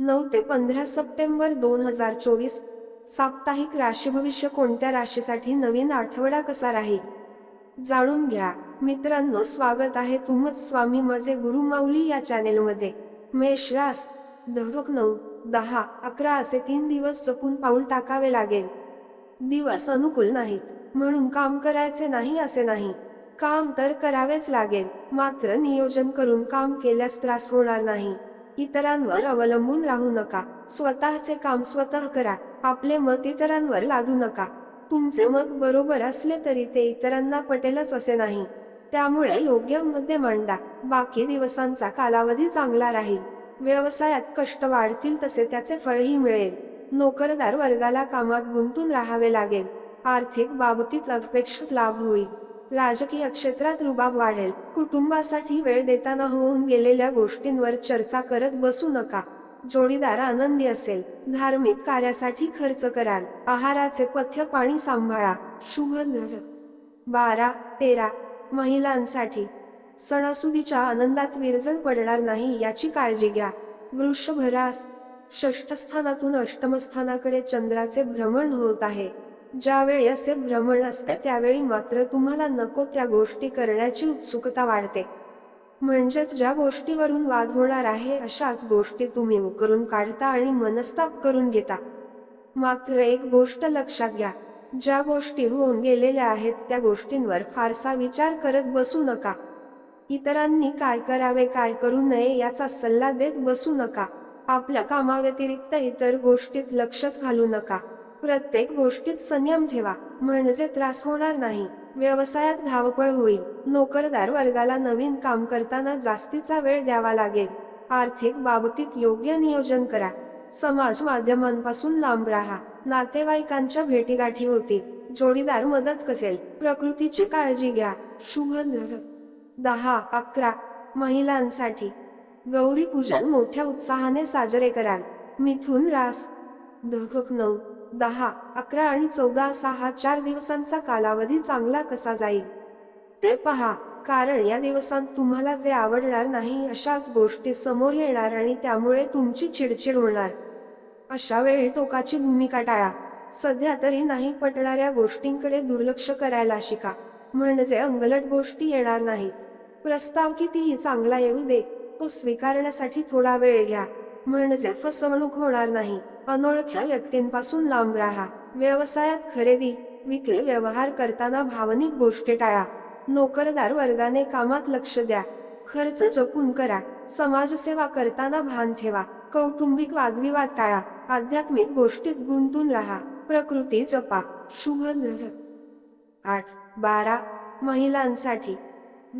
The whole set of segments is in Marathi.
नऊ ते पंधरा सप्टेंबर दोन हजार चोवीस. साप्ताहिक राशी भविष्य कोणत्या राशीसाठी नवीन आठवडा कसा राहील? जाणून घ्या. मित्रांनो स्वागत आहे तुमच स्वामी माझे गुरु माऊली या चॅनेलमध्ये. मेष रास दहक नऊ दहा अकरा असे तीन दिवस जपून पाऊल टाकावे लागेल. दिवस अनुकूल नाहीत. म्हणून काम करायचे नाही असे नाही. काम तर करावेच लागेल. मात्र नियोजन करून काम केल्यास त्रास होणार नाही. इतरांवर अवलंबून राहू नका. स्वतःचे काम स्वतः करा. आपले मत इतरांवर लादू नका. तुमचे मत बरोबर असले तरी ते इतरांना पटेलच असे नाही. त्यामुळे योग्यमध्ये मांडा. बाकी दिवसांचा कालावधी चांगला राहील. व्यवसायात कष्ट वाढतील तसे त्याचे फळही मिळेल. नोकरदार वर्गाला कामात गुंतून राहावे लागेल. आर्थिक बाबतीत अपेक्षित लाभ होईल. राजकीय क्षेत्रात रुबाब वाढेल. कुटुंबासाठी वेळ देताना होऊन गेलेल्या गोष्टींवर चर्चा करत बसू नका. जोडीदार आनंदी असेल. धार्मिक कार्यासाठी खर्च कराल. आहाराचे पथ्य पाणी सांभाळा. शुभ बारा तेरा. महिलांसाठी. सणासुदीच्या आनंदात विरजण पडणार नाही याची काळजी घ्या. वृषभरास. षष्ठस्थानातून अष्टमस्थानाकडे चंद्राचे भ्रमण होत आहे. ज्यावेळी असे भ्रमण असते त्यावेळी मात्र तुम्हाला नको त्या गोष्टी करण्याची उत्सुकता वाढते. म्हणजेच ज्या गोष्टीवरून वाद होणार आहे अशाच गोष्टी तुम्ही उकरून काढता आणि मनस्ताप करून घेता. मात्र एक गोष्ट लक्षात घ्या ज्या गोष्टी होऊन गेलेल्या आहेत त्या गोष्टींवर फारसा विचार करत बसू नका. इतरांनी काय करावे काय करू नये याचा सल्ला देत बसू नका. आपल्या कामाव्यतिरिक्त इतर गोष्टीत लक्षच घालू नका. प्रत्येक गोष्टीत संयम ठेवा म्हणजे त्रास होणार नाही. व्यवसायात धावपळ होईल. नोकरदार वर्गाला नवीन काम करताना जास्तीचा वेळ द्यावा लागेल. आर्थिक बाबतीत योग्य नियोजन करा. समाज माध्यमांपासून लांब राहा. नातेवाईकांच्या भेटीगाठी होतील जोडीदार मदत करेल. प्रकृतीची काळजी घ्या. शुभ दहा अकरा. महिलांसाठी. गौरी पूजन मोठ्या उत्साहाने साजरे कराल. मिथुन रास. धक नऊ. दहा अकरा आणि चौदा असा हा चार दिवसांचा कालावधी चांगला कसा जाईल? ते पहा कारण या दिवसांत तुम्हाला जे आवडणार नाही अशाच गोष्टी समोर येणार आणि त्यामुळे तुमची चिडचिड होणार. अशा वेळी टोकाची भूमिका टाळा. सध्या तरी नाही पटणाऱ्या गोष्टींकडे दुर्लक्ष करायला शिका. म्हणजे अंगलट गोष्टी येणार नाहीत. प्रस्ताव कितीही चांगला येऊ दे तो स्वीकारण्यासाठी थोडा वेळ घ्या. म्हणजे फसवणूक होणार नाही. अनोळख्या व्यक्तींपासून लांब राहा. व्यवसायात खरेदी विक्री व्यवहार करताना भावनिक गोष्टी टाळा. नोकरदार वर्गाने कामात लक्ष द्या. खर्च जपून करा. समाजसेवा करताना भान ठेवा. कौटुंबिक वादविवाद टाळा. आध्यात्मिक गोष्टीत गुंतून राहा. प्रकृती जपा. शुभ आठ बारा महिलांसाठी.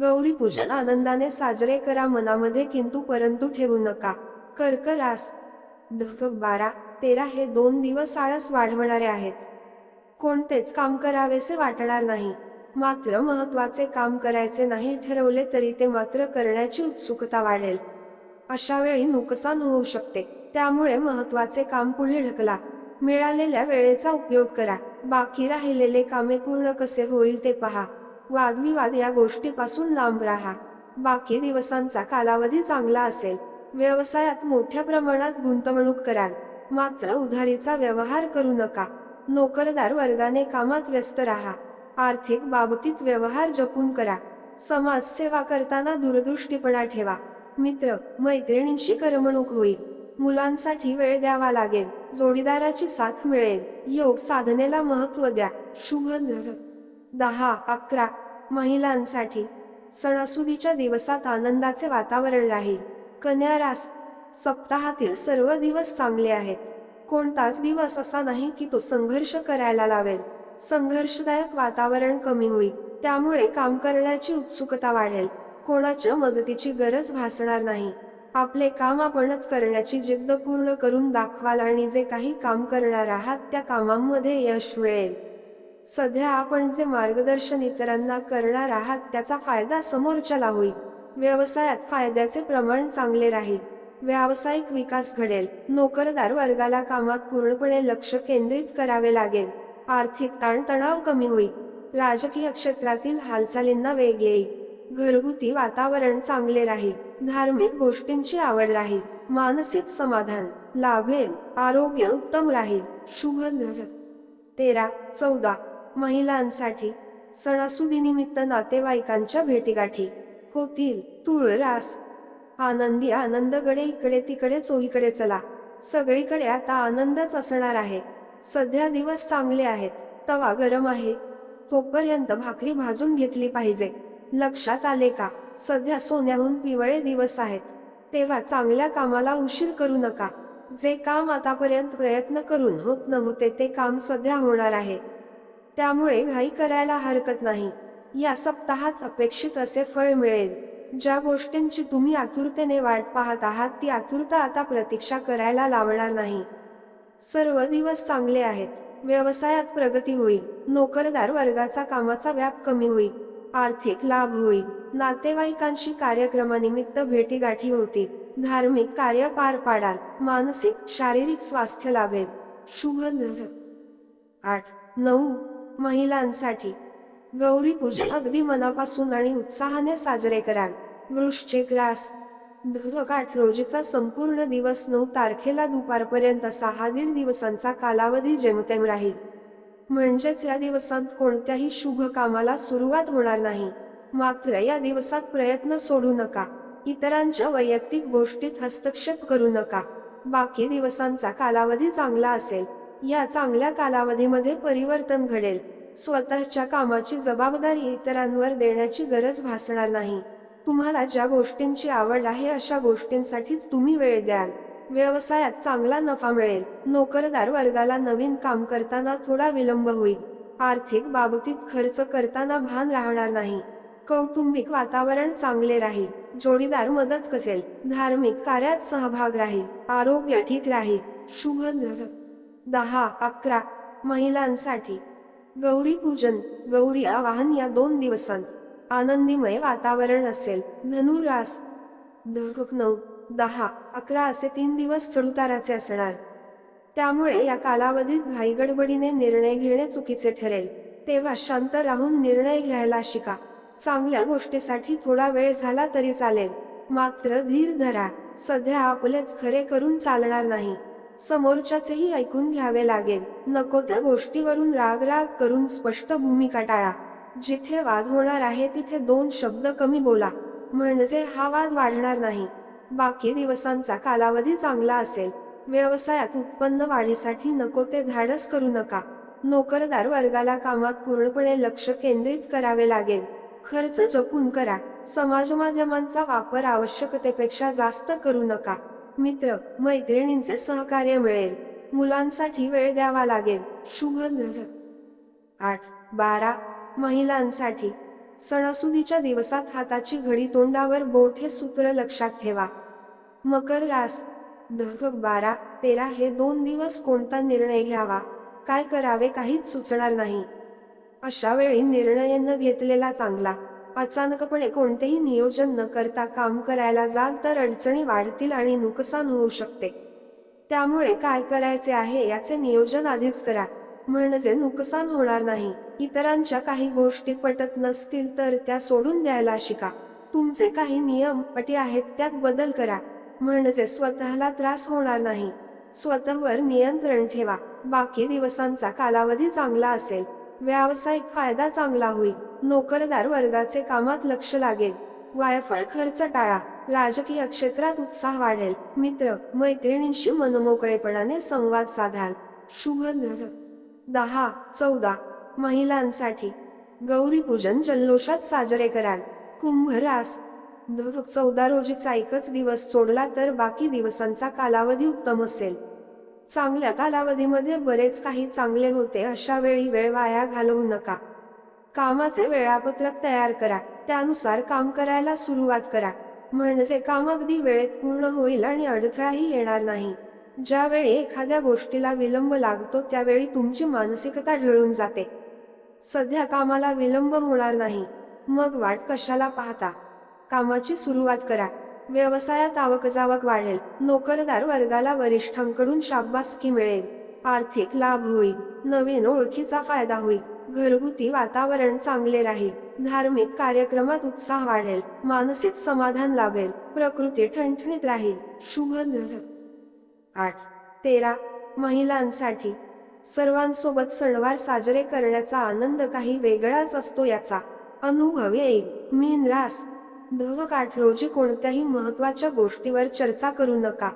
गौरी पूजन आनंदाने साजरे करा मनामध्ये किंतु परंतु ठेवू नका. कर्करास. दहक बारा तेरा हे दोन दिवस आळस वाढवणारे आहेत. कोणतेच काम करावेसे वाटणार नाही. मात्र महत्त्वाचे काम करायचे नाही ठरवले तरी ते मात्र करण्याची उत्सुकता वाढेल. अशा वेळी नुकसान होऊ शकते. त्यामुळे महत्त्वाचे काम पुढे ढकला. मिळालेल्या वेळेचा उपयोग करा. बाकी राहिलेले कामे पूर्ण कसे होईल ते पहा. वादविवाद या गोष्टीपासून लांब राहा. बाकी दिवसांचा कालावधी चांगला असेल. व्यवसायात मोठ्या प्रमाणात गुंतवणूक कराल. मात्र उधारीचा व्यवहार करू नका. नोकरदार वर्गाने कामात व्यस्त राहा. आर्थिक बाबतीत व्यवहार जपून करा. समाजसेवा करताना दूरदृष्टीपणा ठेवा. मित्र मैत्रिणींशी करमणूक होईल. मुलांसाठी वेळ द्यावा लागेल. जोडीदाराची साथ मिळेल. योग साधनेला महत्त्व द्या. शुभ दहा अकरा. महिलांसाठी सणासुदीच्या दिवसात आनंदाचे वातावरण राहील. कन्या रास सप्ताहातील सर्व दिवस चांगले आहेत. कोणताच दिवस असा नाही की तो संघर्ष करायला लावेल. संघर्षदायक वातावरण कमी होईल त्यामुळे काम करण्याची उत्सुकता वाढेल. कोणाच्या मदतीची गरज भासणार नाही. आपले काम आपणच करण्याची जिद्द पूर्ण करून दाखवाल आणि जे काही काम करणार आहात त्या कामांमध्ये यश मिळेल. सध्या आपण जे मार्गदर्शन इतरांना करणार आहात त्याचा फायदा समोरच्याला होईल. व्यवसायात फायद्याचे प्रमाण चांगले राहील. व्यावसायिक विकास घडेल. नोकरदार वर्गाला कामात पूर्णपणे लक्ष केंद्रित करावे लागेल. आर्थिक ताणतणाव कमी होईल. राजकीय क्षेत्रातील हालचालींना वेग येईल. घरगुती वातावरण चांगले राहील. धार्मिक गोष्टींची आवड राहील. मानसिक समाधान लाभेल. आरोग्य उत्तम राहील. शुभ तेरा चौदा महिलांसाठी सणासुदीनिमित्त नातेवाईकांच्या भेटीगाठी. होतील तुळ रास आनंदी आनंदगडे इकडे तिकडे चोहीकडे चला. सगळीकडे आता आनंदच असणार आहे. सध्या दिवस चांगले आहेत. तवा गरम आहे. तोपर्यंत भाकरी भाजून घेतली पाहिजे. लक्षात आले का? सध्या सोन्याहून पिवळे दिवस आहेत. तेव्हा चांगल्या कामाला उशीर करू नका. जे काम आतापर्यंत प्रयत्न करून होत नव्हते ते काम सध्या होणार आहे. त्यामुळे घाई करायला हरकत नाही. या सप्ताहात अपेक्षित असे फळ मिळेल. ज्या गोष्टींची तुम्ही आतुरतेने वाट पाहत आहात ती आतुरता आता प्रतीक्षा करायला लावणार नाही. सर्व दिवस चांगले आहेत. व्यवसायात प्रगती होईल. नोकरदार वर्गाचा कामाचा व्याप कमी होईल. आर्थिक लाभ होईल. नातेवाईकांशी कार्यक्रमानिमित्त भेटीगाठी होतील. धार्मिक कार्य पार पाडाल. मानसिक शारीरिक स्वास्थ्य लाभेल. शुभ आठ. नऊ. महिलांसाठी. गौरी पूजन अगदी मनापासून आणि उत्साहाने साजरे कराल. वृश्चिक रास धुरक रोजीचा संपूर्ण दिवस नऊ तारखेला दुपारपर्यंत सहा दीड दिवसांचा कालावधी जेमतेम राहील. म्हणजेच या दिवसात कोणत्याही शुभ कामाला सुरुवात होणार नाही. मात्र या दिवसात प्रयत्न सोडू नका. इतरांच्या वैयक्तिक गोष्टीत हस्तक्षेप करू नका. बाकी दिवसांचा कालावधी चांगला असेल. या चांगल्या कालावधीमध्ये परिवर्तन घडेल. स्वतःच्या कामाची जबाबदारी इतरांवर देण्याची गरज भासणार नाही. तुम्हाला ज्या गोष्टींची आवड आहे अशा गोष्टींसाठीच तुम्ही वेळ द्याल. व्यवसायात चांगला नफा मिळेल. नोकरदार वर्गाला नवीन काम करताना थोडा विलंब होईल. आर्थिक बाबतीत खर्च करताना भान राहणार नाही. कौटुंबिक वातावरण चांगले राहील. जोडीदार मदत करेल. धार्मिक कार्यात सहभाग राहील. आरोग्य ठीक राहील. शुभ दहा अकरा महिलांसाठी गौरी पूजन गौरी आवाहन या दोन दिवसांत. आनंदीमय वातावरण असेल. धनुरास नऊ दहा अकरा असे तीन दिवस चढउताराचे असणार. त्यामुळे या कालावधीत घाईगडबडीने निर्णय घेणे चुकीचे ठरेल. तेव्हा शांत राहून निर्णय घ्यायला शिका. चांगल्या गोष्टीसाठी थोडा वेळ झाला तरी चालेल. मात्र धीर धरा. सध्या आपलेच खरे करून चालणार नाही. समोरच्याचेही ऐकून घ्यावे लागेल. नको त्या गोष्टीवरून राग राग करून स्पष्ट भूमिका टाळा. जिथे वाद होणार आहे तिथे दोन शब्द कमी बोला. म्हणजे हा वाद वाढणार नाही. बाकी दिवसांचा कालावधी चांगला असेल. व्यवसायात उत्पन्न वाढीसाठी नको ते धाडस करू नका. नोकरदार वर्गाला कामात पूर्णपणे लक्ष केंद्रित करावे लागेल. खर्च जपून करा. समाज माध्यमांचा वापर आवश्यकतेपेक्षा जास्त करू नका. मित्र मैत्रिणींचे सहकार्य मिळेल. मुलांसाठी वेळ द्यावा लागेल. शुभ धर आठ बारा महिलांसाठी. सणासुदीच्या दिवसात हाताची घडी तोंडावर बोट हे सूत्र लक्षात ठेवा. मकर रास. दहक बारा तेरा हे दोन दिवस कोणता निर्णय घ्यावा? काय करावे काहीच सुचणार नाही. अशा वेळी निर्णय न घेतलेला चांगला. अचानकपणे कोणतेही नियोजन न करता काम करायला जाल तर अडचणी वाढतील आणि नुकसान होऊ शकते. त्यामुळे काय करायचे आहे याचे नियोजन आधीच करा. म्हणजे नुकसान होणार नाही. इतरांच्या काही गोष्टी पटत नसतील तर त्या सोडून द्यायला शिका. तुमचे काही नियम अटी आहेत त्यात बदल करा. म्हणजे स्वतःला त्रास होणार नाही. स्वतःवर नियंत्रण ठेवा. बाकी दिवसांचा कालावधी चांगला असेल. व्यावसायिक फायदा चांगला होईल. नोकरदार वर्गाचे कामात लक्ष लागेल. वायफळ खर्च टाळा. राजकीय क्षेत्रात उत्साह वाढेल. मित्र मैत्रिणींशी मनमोकळेपणाने संवाद साधाल. शुभ दहा चौदा. महिलांसाठी. गौरी पूजन जल्लोषात साजरे कराल. कुंभ रास. चौदा रोजीचा एकच दिवस सोडला तर बाकी दिवसांचा कालावधी उत्तम असेल. चांगल्या कालावधीमध्ये बरेच काही चांगले होते अशा वेळी वेळ वाया घालवू नका. कामाचे वेळापत्रक तयार करा त्यानुसार काम करायला सुरुवात करा. म्हणजे काम अगदी वेळेत पूर्ण होईल आणि अडथळाही येणार नाही. ज्यावेळी एखाद्या गोष्टीला विलंब लागतो त्यावेळी तुमची मानसिकता ढळून जाते. सध्या कामाला विलंब होणार नाही. मग वाट कशाला पाहता? कामाची सुरुवात करा. व्यवसायात आवक जावक वाढेल. नोकरदार वर्गाला वरिष्ठांकडून शाबासकी मिळेल. आर्थिक लाभ होईल. नवीन ओळखीचा फायदा होईल. घरगुती वातावरण चांगले राहील. धार्मिक कार्यक्रमात उत्साह वाढेल. मानसिक समाधान लाभेल. प्रकृती ठणठणीत राहील. शुभ ग्रह आठ. तेरा. महिलांसाठी. सर्वांसोबत सणवार साजरे करण्याचा आनंद काही वेगळाच असतो याचा अनुभव येईल. मीन रास. धवक रोजी कोणत्याही महत्त्वाच्या गोष्टीवर चर्चा करू नका.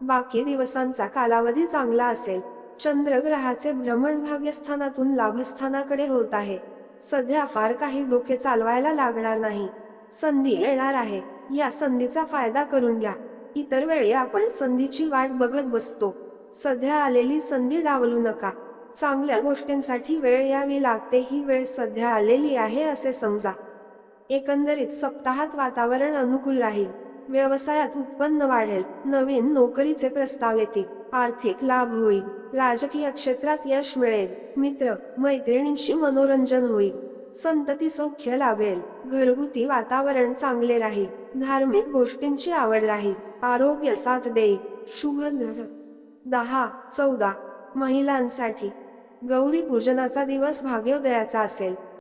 बाकी दिवसांचा कालावधी चांगला असेल. चंद्रग्रहाचे भ्रमण भाग्यस्थानातून लाभस्थानाकडे होत आहे. सध्या फार काही डोके चालवायला लागणार नाही. संधी येणार आहे. या संधीचा फायदा करून घ्या. इतर वेळी आपण संधीची वाट बघत बसतो. सध्या आलेली संधी डावलू नका. चांगल्या गोष्टींसाठी वेळ यावी लागते. ही वेळ सध्या आलेली आहे असे समजा. एकंदरीत सप्ताहात वातावरण अनुकूल राहील. व्यवसायात उत्पन्न वाढेल. नवीन नोकरीचे प्रस्ताव येतील. आर्थिक लाभ होईल. राजकीय क्षेत्रात यश मिळेल. मित्र मैत्रिणींशी मनोरंजन होईल. संतती सौख्य लाभेल. घरगुती वातावरण चांगले राहील. धार्मिक गोष्टींची आवड राहील. आरोग्य साथ देईल. शुभ दहा चौदा. महिलांसाठी. गौरी पूजनाचा दिवस भाग्योदयाचा असेल.